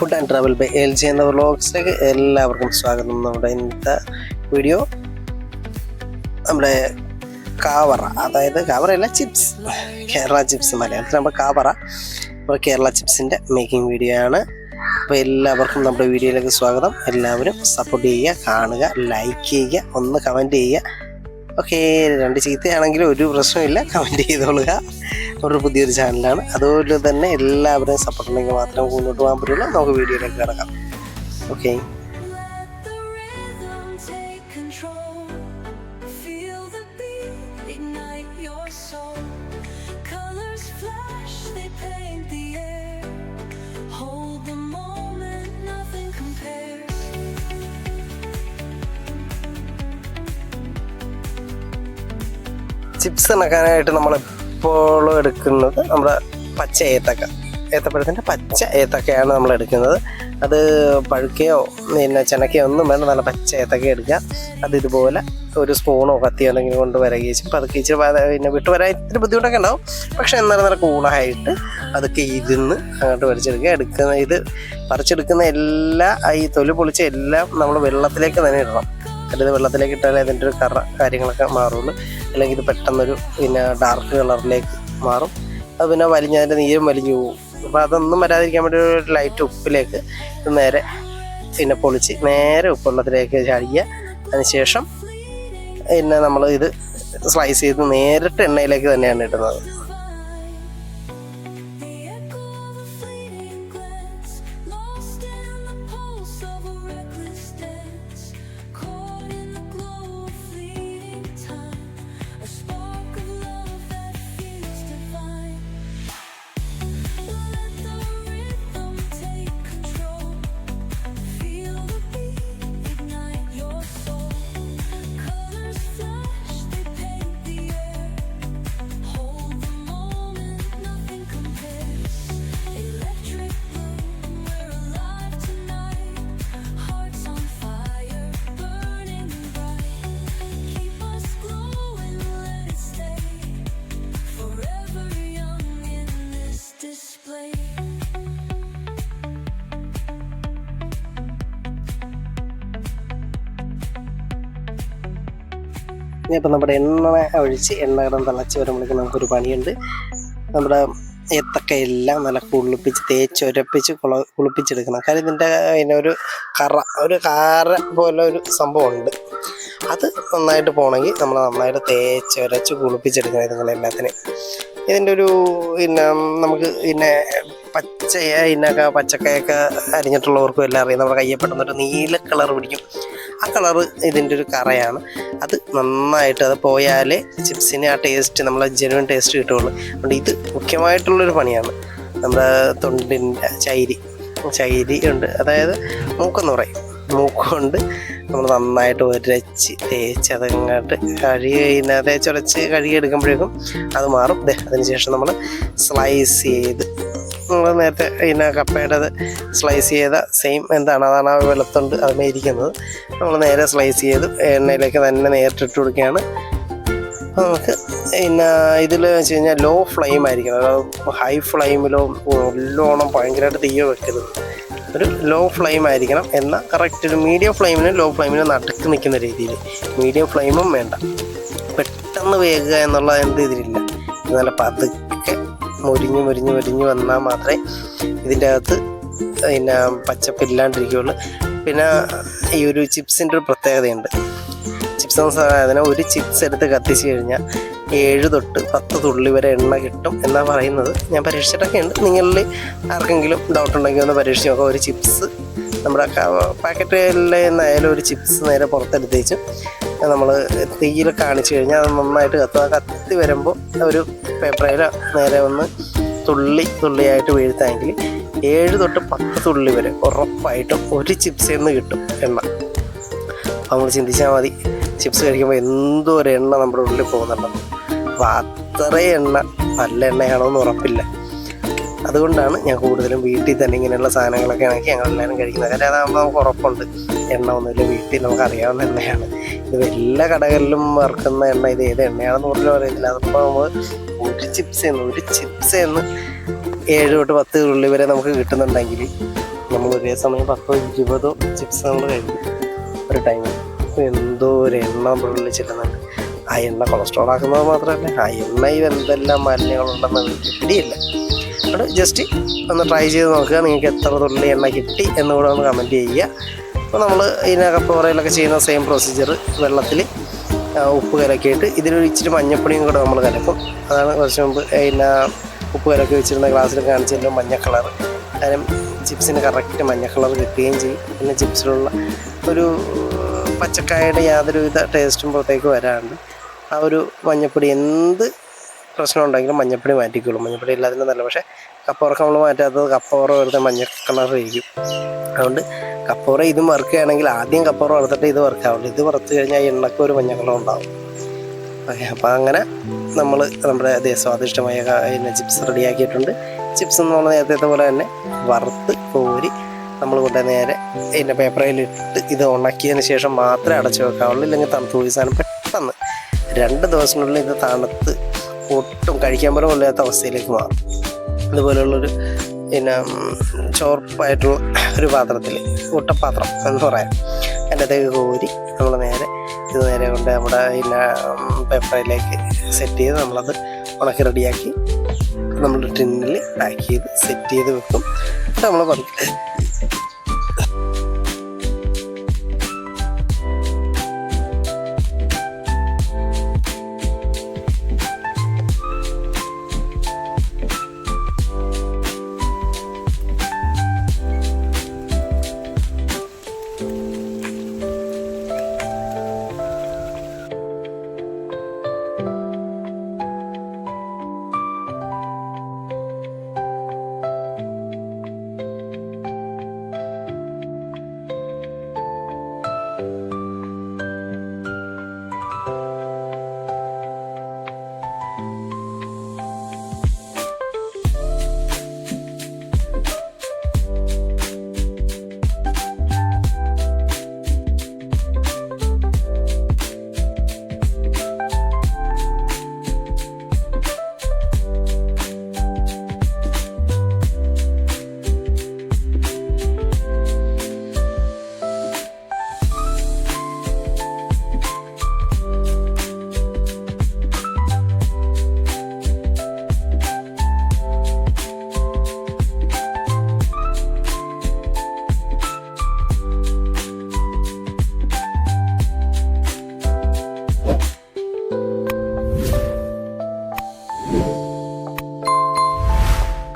Food and travel by L G എന്ന വ്ളോഗ്സിലേക്ക് എല്ലാവർക്കും സ്വാഗതം. നമ്മുടെ ഇന്നത്തെ വീഡിയോ നമ്മുടെ കാവറ അതായത് കാവറയല്ല ചിപ്സ് കേരള ചിപ്സ് മലയാളത്തിൽ നമ്മുടെ കാവറ. അപ്പോൾ കേരള ചിപ്സിന്റെ മേക്കിംഗ് വീഡിയോ ആണ്. അപ്പോൾ എല്ലാവർക്കും നമ്മുടെ വീഡിയോയിലേക്ക് സ്വാഗതം. എല്ലാവരും സപ്പോർട്ട് ചെയ്യുക കാണുക ലൈക്ക് ചെയ്യുക ഒന്ന് കമന്റ് ചെയ്യുക. ഓക്കെ രണ്ട് ചീത്തയാണെങ്കിലും ഒരു പ്രശ്നമില്ല കമന്റ് ചെയ്തോളുക. ഒരു പുതിയൊരു ചാനലാണ്. അതുപോലെ തന്നെ എല്ലാവരെയും സപ്പോർട്ട് ഉണ്ടെങ്കിൽ മാത്രം മുന്നോട്ട് പോകാൻ പറ്റുള്ളൂ. നമുക്ക് വീഡിയോയിലേക്ക് കിടക്കാം. ഓക്കെ ചിപ്സ് ഇണക്കാനായിട്ട് നമ്മൾ എപ്പോഴും എടുക്കുന്നത് നമ്മുടെ പച്ച ഏത്തക്ക. ഏത്തപ്പഴത്തിന്റെ പച്ച ഏത്തക്കയാണ് നമ്മൾ എടുക്കുന്നത്. അത് പഴുക്കയോ പിന്നെ ചെനക്കയോ ഒന്നും വേണ്ട നല്ല പച്ച ഏത്തക്ക എടുക്കുക. അത് ഇതുപോലെ ഒരു സ്പൂണോ കത്തിയോ എന്തെങ്കിലും കൊണ്ട് വരകിച്ച് പതുക്കെ പിന്നെ വിട്ട് വരാൻ ഇത്തിരി ബുദ്ധിമുട്ടൊക്കെ ഉണ്ടാവും. പക്ഷെ എന്നാലും നല്ല കൂളായിട്ട് അതൊക്കെ ഇരുന്ന് അങ്ങോട്ട് പറിച്ചെടുക്കുക എടുക്കുന്ന ഇത് പറിച്ചെടുക്കുന്ന എല്ലാ ഈ തൊലി പൊളിച്ച എല്ലാം നമ്മൾ വെള്ളത്തിലേക്ക് തന്നെ ഇടണം. അല്ലെങ്കിൽ വെള്ളത്തിലേക്ക് ഇട്ടാലേ അതിന്റെ ഒരു കറ കാര്യങ്ങളൊക്കെ മാറുള്ളൂ. അല്ലെങ്കിൽ ഇത് പെട്ടെന്നൊരു പിന്നെ ഡാർക്ക് കളറിലേക്ക് മാറും. അത് പിന്നെ വലിഞ്ഞതിന്റെ നീരും വലിഞ്ഞു പോകും അപ്പോൾ അതൊന്നും വരാതിരിക്കാൻ വേണ്ടി ഒരു ലൈറ്റ് ഉപ്പിലേക്ക് നേരെ പിന്നെ പൊളിച്ച് നേരെ ഉപ്പുവെള്ളത്തിലേക്ക് ചാടിക്കുക അതിനുശേഷം പിന്നെ നമ്മൾ ഇത് സ്ലൈസ് ചെയ്ത് നേരിട്ട് എണ്ണയിലേക്ക് തന്നെയാണ് ഇടുന്നത്. ഇനിയിപ്പോൾ നമ്മുടെ എണ്ണ ഒഴിച്ച് എണ്ണ കിടന്ന് തിളച്ച് വരുമ്പോഴേക്കും നമുക്കൊരു പണിയുണ്ട്. നമ്മുടെ ഏത്തക്കയെല്ലാം നല്ല കുളിപ്പിച്ച് തേച്ച് ഉരപ്പിച്ച് കുള കുളിപ്പിച്ചെടുക്കണം. കാര്യം ഇതിന്റെ അതിന്റെ ഒരു കറ ഒരു കാര പോലെ ഒരു സംഭവമുണ്ട്. അത് നന്നായിട്ട് പോകണമെങ്കിൽ നമ്മൾ നന്നായിട്ട് തേച്ച് ഉരച്ച് കുളിപ്പിച്ചെടുക്കണം ഇതുങ്ങളെല്ലാത്തിനെയും ഇതിന്റെ ഒരു പിന്നെ നമുക്ക് പിന്നെ പച്ച ഇതിനൊക്കെ പച്ചക്കയൊക്കെ അരിഞ്ഞിട്ടുള്ളവർക്കും എല്ലാം അറിയാം. നമ്മുടെ കയ്യെ പെട്ടെന്നൊരു നീല കളർ പിടിക്കും. ആ കളറ് ഇതിന്റെ ഒരു കറയാണ്. അത് നന്നായിട്ട് അത് പോയാലേ ചിപ്സിന് ആ ടേസ്റ്റ് നമ്മളെ ജെനുവൻ ടേസ്റ്റ് കിട്ടുള്ളൂ അതുകൊണ്ട് ഇത് മുഖ്യമായിട്ടുള്ളൊരു പണിയാണ്. നമ്മുടെ തൊണ്ടിന്റെ ചൈരി ചൈരി ഉണ്ട്. അതായത് മൂക്കെന്ന് പറയും. മൂക്കൊണ്ട് നമ്മൾ നന്നായിട്ട് ഉരച്ച് തേച്ച് അതങ്ങോട്ട് കഴുകി കഴിഞ്ഞാൽ തേച്ചുരച്ച് കഴുകി എടുക്കുമ്പോഴേക്കും അത് മാറും. അതിനുശേഷം നമ്മൾ സ്ലൈസ് ചെയ്ത് നമ്മൾ നേരത്തെ പിന്നെ കപ്പയുടെ സ്ലൈസ് ചെയ്ത സെയിം എന്താണ് അതാണ് ആ വെളുത്തുണ്ട് അതിനെ ഇരിക്കുന്നത് നമ്മൾ നേരെ സ്ലൈസ് ചെയ്ത് എണ്ണയിലേക്ക് തന്നെ നേരിട്ടിട്ട് കൊടുക്കുകയാണ്. അപ്പോൾ നമുക്ക് പിന്നെ ഇതിൽ വെച്ച് കഴിഞ്ഞാൽ ലോ ഫ്ലെയിം ആയിരിക്കണം. ഹൈ ഫ്ലെയിമിലോ നല്ലോണം ഭയങ്കരമായിട്ട് തീയോ വെക്കരുത്. ഒരു ലോ ഫ്ലെയിം ആയിരിക്കണം എന്നാൽ കറക്റ്റ് ഒരു മീഡിയം ഫ്ലെയിമിന് ലോ ഫ്ലെയിമിന് നടുക്ക് നിൽക്കുന്ന രീതിയിൽ. മീഡിയം ഫ്ലെയിമും വേണ്ട. പെട്ടെന്ന് വേകുക എന്നുള്ള എന്ത് ഇതിലില്ല. ഇത് നല്ല പതുക്കെ മുരിഞ്ഞ് മുരിഞ്ഞ് മുരിഞ്ഞ് വന്നാൽ മാത്രമേ ഇതിന്റെ അകത്ത് പിന്നെ പച്ചപ്പില്ലാണ്ടിരിക്കുകയുള്ളൂ പിന്നെ ഈ ഒരു ചിപ്സിന്റെ ഒരു പ്രത്യേകതയുണ്ട്. ചിപ്സ് എന്ന സാധനം ഒരു ചിപ്സ് എടുത്ത് കത്തിച്ച് കഴിഞ്ഞാൽ ഏഴ് തൊട്ട് പത്ത് തുള്ളി വരെ എണ്ണ കിട്ടും എന്നാണ് പറയുന്നത്. ഞാൻ പരീക്ഷിച്ചിട്ടൊക്കെ ഉണ്ട് നിങ്ങളിൽ ആർക്കെങ്കിലും ഡൗട്ട് ഉണ്ടെങ്കിൽ ഒന്ന് പരീക്ഷിച്ച് നോക്കാം. ഒരു ചിപ്സ് നമ്മുടെ പാക്കറ്റിൽ നിന്നായാലും ഒരു ചിപ്സ് നേരെ പുറത്തെടുത്തേച്ച് നമ്മൾ തീയിൽ കാണിച്ചു കഴിഞ്ഞാൽ അത് നന്നായിട്ട് കത്തുക കത്തി വരുമ്പോൾ ഒരു പേപ്പറിൽ നേരെ ഒന്ന് തുള്ളി തുള്ളിയായിട്ട് വീഴ്ത്താമെങ്കിൽ ഏഴ് തൊട്ട് പത്ത് തുള്ളി വരെ ഉറപ്പായിട്ടും ഒരു ചിപ്സിൽ നിന്ന് കിട്ടും എണ്ണ. അപ്പോൾ നമ്മൾ ചിന്തിച്ചാൽ മതി. ചിപ്സ് കഴിക്കുമ്പോൾ എന്തോ ഒരു എണ്ണ നമ്മുടെ ഉള്ളിൽ പോകുന്നുണ്ടെന്ന്. അപ്പോൾ എണ്ണ നല്ല എണ്ണയാണോ എന്ന് ഉറപ്പില്ല. അതുകൊണ്ടാണ് ഞാൻ കൂടുതലും വീട്ടിൽ തന്നെ ഇങ്ങനെയുള്ള സാധനങ്ങളൊക്കെ ആണെങ്കിൽ ഞങ്ങൾ എല്ലാവരും കഴിക്കുന്നത്. കാര്യം അതാകുമ്പോൾ നമുക്ക് ഉറപ്പുണ്ട്. എണ്ണ ഒന്നുമില്ല വീട്ടിൽ നമുക്ക് അറിയാവുന്ന എണ്ണയാണ്. ഇത് എല്ലാ കടകളിലും വറുക്കുന്ന എണ്ണ ഇത് ഏത് എണ്ണയാണെന്ന് പോലും അറിയത്തില്ല. അതിപ്പോൾ നമ്മൾ ഒരു ചിപ്സ് എന്ന് ഒരു ചിപ്സ് എന്ന് ഏഴ് തൊട്ട് പത്ത് ഉള്ളി വരെ നമുക്ക് കിട്ടുന്നുണ്ടെങ്കിൽ നമ്മൾ ഒരേ സമയം പത്തോ ഇരുപതോ ചിപ്സ് നമ്മൾ കഴിക്കും. ഒരു ടൈമിൽ. എന്തോ ഒരു എണ്ണ നമ്മൾ വിളിച്ചിരുന്നുണ്ട് ആ എണ്ണ കൊളസ്ട്രോൾ ആക്കുന്നത് മാത്രമല്ല ആ എണ്ണയിൽ എന്തെല്ലാം മാലിന്യങ്ങളുണ്ടെന്ന് പിടിയില്ല. അത് ജസ്റ്റ് ഒന്ന് ട്രൈ ചെയ്ത് നോക്കുക നിങ്ങൾക്ക് എത്ര തുള്ളി എണ്ണ കിട്ടി എന്നുകൂടെ ഒന്ന് കമന്റ് ചെയ്യുക. അപ്പോൾ നമ്മൾ ഇതിനകത്ത് പുറയിലൊക്കെ ചെയ്യുന്ന സെയിം പ്രൊസീജിയർ വെള്ളത്തിൽ ഉപ്പ് കലക്കിയിട്ട് ഇതിലൊരു ഇച്ചിരി മഞ്ഞപ്പൊടിയും കൂടെ നമ്മൾ കലക്കും. അതാണ് കുറച്ച് മുമ്പ് പിന്നെ ഉപ്പ് കലക്കി വെച്ചിരുന്ന ഗ്ലാസ്സിൽ കാണിച്ചല്ലോ മഞ്ഞ കളർ അതിനും ചിപ്സിന് കറക്റ്റ് മഞ്ഞ കളർ കിട്ടുകയും ചെയ്യും. പിന്നെ ചിപ്സിലുള്ള ഒരു പച്ചക്കായയുടെ യാതൊരുവിധ ടേസ്റ്റും പുറത്തേക്ക് വരാണ്ട് ആ ഒരു മഞ്ഞപ്പൊടി എന്ത് പ്രശ്നം ഉണ്ടെങ്കിലും മഞ്ഞപ്പൊടി മാറ്റിക്കോളും. മഞ്ഞപ്പൊടി എല്ലാത്തിനും നല്ല പക്ഷേ കപ്പോറൊക്കെ നമ്മൾ മാറ്റാത്തത് കപ്പോറ വെറുതെ മഞ്ഞ കളർ ഇരിക്കും. അതുകൊണ്ട് കപ്പോറ ഇതും വറുക്കുകയാണെങ്കിൽ ആദ്യം കപ്പോറ വറുത്തിട്ട് ഇത് വറുക്കാവുള്ളൂ ഇത് വറുത്ത് കഴിഞ്ഞാൽ എണ്ണക്ക് ഒരു മഞ്ഞ കളർ ഉണ്ടാവും. ഓക്കെ അപ്പോൾ അങ്ങനെ നമ്മൾ നമ്മുടെ ദേ സ്വാദിഷ്ടമായ ക- പിന്നെ ചിപ്സ് റെഡിയാക്കിയിട്ടുണ്ട് ചിപ്സ് എന്ന് പറഞ്ഞാൽ നേരത്തെ പോലെ തന്നെ വറുത്ത് കോരി നമ്മൾ കൊണ്ട് നേരെ ഇതിന്റെ പേപ്പറിലിട്ട് ഇത് ഉണക്കിയതിന് ശേഷം മാത്രമേ അടച്ചു വെക്കാവുള്ളൂ. ഇല്ലെങ്കിൽ തണുത്ത് പോയി സാധനം രണ്ട് ദിവസങ്ങളിൽ ഇത് തണുത്ത് ഒട്ടും കഴിക്കാൻ പോലും കൊള്ളാത്ത അവസ്ഥയിലേക്ക് മാറും. അതുപോലെയുള്ളൊരു പിന്നെ ചോർപ്പായിട്ടുള്ള ഒരു പാത്രത്തിൽ മുട്ടപ്പാത്രം എന്ന് പറയാം. അതിന്റെ അകത്തേക്ക് കോരി നമ്മൾ നേരെ ഇത് നേരെ കൊണ്ട് നമ്മുടെ പിന്നെ പേപ്പറിലേക്ക് സെറ്റ് ചെയ്ത് നമ്മളത് ഉണക്കി റെഡിയാക്കി നമ്മൾ ടിന്നിൽ പാക്ക് ചെയ്ത് സെറ്റ് ചെയ്ത് വെക്കും. നമ്മൾ പതുക്കെ